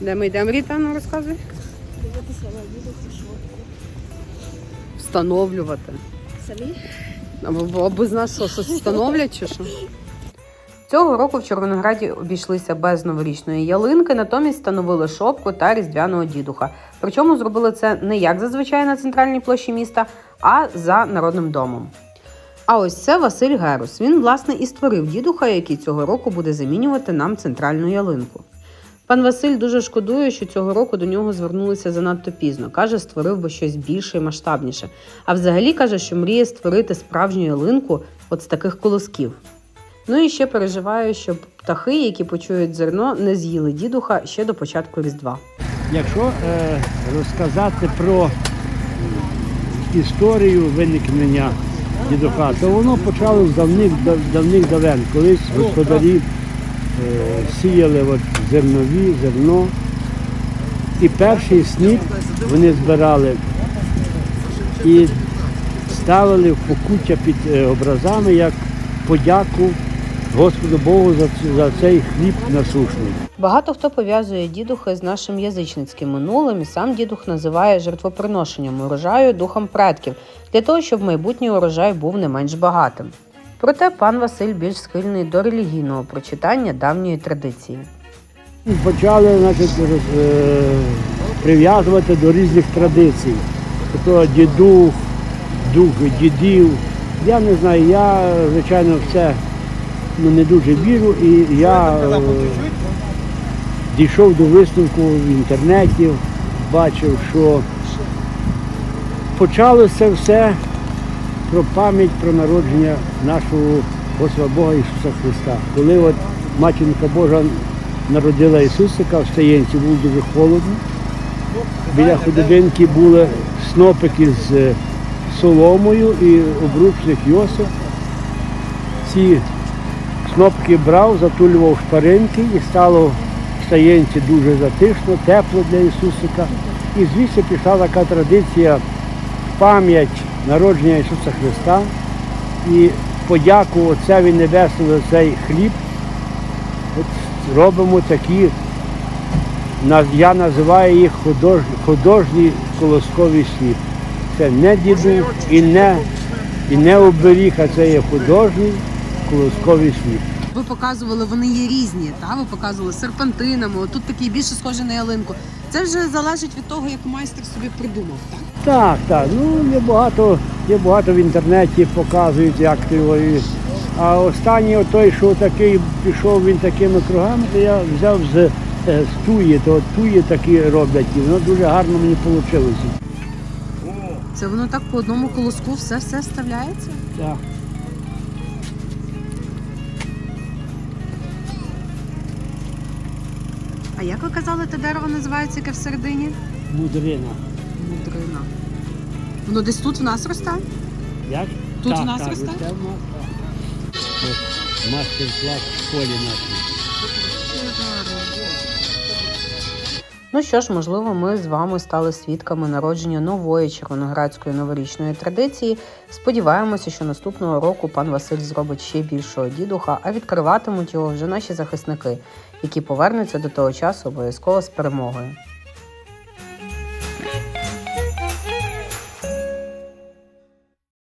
Де ми йдемо, Ріта, ну розказуй. Дивитися на відео швидко. Встановлювати. Самі? Або, або з нас що, щось встановлять чи що? Цього року в Червонограді обійшлися без новорічної ялинки, натомість встановили шопку та різдвяного дідуха. Причому зробили це не як зазвичай на центральній площі міста, а за народним домом. А ось це Василь Герус. Він, власне, і створив дідуха, який цього року буде замінювати нам центральну ялинку. Пан Василь дуже шкодує, що цього року до нього звернулися занадто пізно. Каже, створив би щось більше і масштабніше. А взагалі каже, що мріє створити справжню ялинку от з таких колосків. Ну і ще переживаю, щоб птахи, які почують зерно, не з'їли дідуха ще до початку Різдва. Якщо е, розказати про історію виникнення дідуха, то воно почало з давних давних давен. Колись господарі е, сіяли от зернові, зерно. І перший сніп вони збирали і ставили в покуття під е, образами як подяку Господу Богу за, за цей хліб насушний. Багато хто пов'язує дідуха з нашим язичницьким минулим, і сам дідух називає жертвоприношенням урожаю духом предків для того, щоб майбутній урожай був не менш багатим. Проте пан Василь більш схильний до релігійного прочитання давньої традиції. Почали значить, е, прив'язувати до різних традицій. Тобто дідух, дух дідів. Я не знаю, я, звичайно, в це ну, не дуже вірю і я е, дійшов до висновку в інтернеті, бачив, що почалося все про пам'ять про народження нашого Господа Бога Ісуса Христа. Коли от матінка Божа народила Ісусика, в Стаєнці було дуже холодно. Біля худобинки були снопики з е, соломою і обручник Йосиф. Ці снопки брав, затулював шпаринки і стало в Стаєнці дуже затишно, тепло для Ісусика. І звідси пішла така традиція пам'ять народження Ісуса Христа і подяку Отцеві Небесному за цей хліб. От робимо такі, я називаю їх худож, художній колосковий слід. Це не діду і не, і не оберіг, а це є художній колосковий слід. Ви показували, вони є різні. Та? Ви показували серпантинами, тут такий більше схожий на ялинку. Це вже залежить від того, як майстер собі придумав. Так? Так, так. Ну є багато, є багато в інтернеті показують, як ти його. А останній той, що такий пішов він такими кругами, то я взяв з, е, з туї, то туї такі роблять, і воно дуже гарно мені вийшло. Це воно так по одному колоску все все вставляється? Так. А як ви казали, те дерево називається яке всередині? Мудрина. Мудрина. Воно десь тут в нас росте? Як? Тут в нас так, росте? росте в нас, так. Мастер-клас в школі нашій. Ну що ж, можливо, ми з вами стали свідками народження нової червоноградської новорічної традиції. Сподіваємося, що наступного року пан Василь зробить ще більшого дідуха, а відкриватимуть його вже наші захисники, які повернуться до того часу обов'язково з перемогою.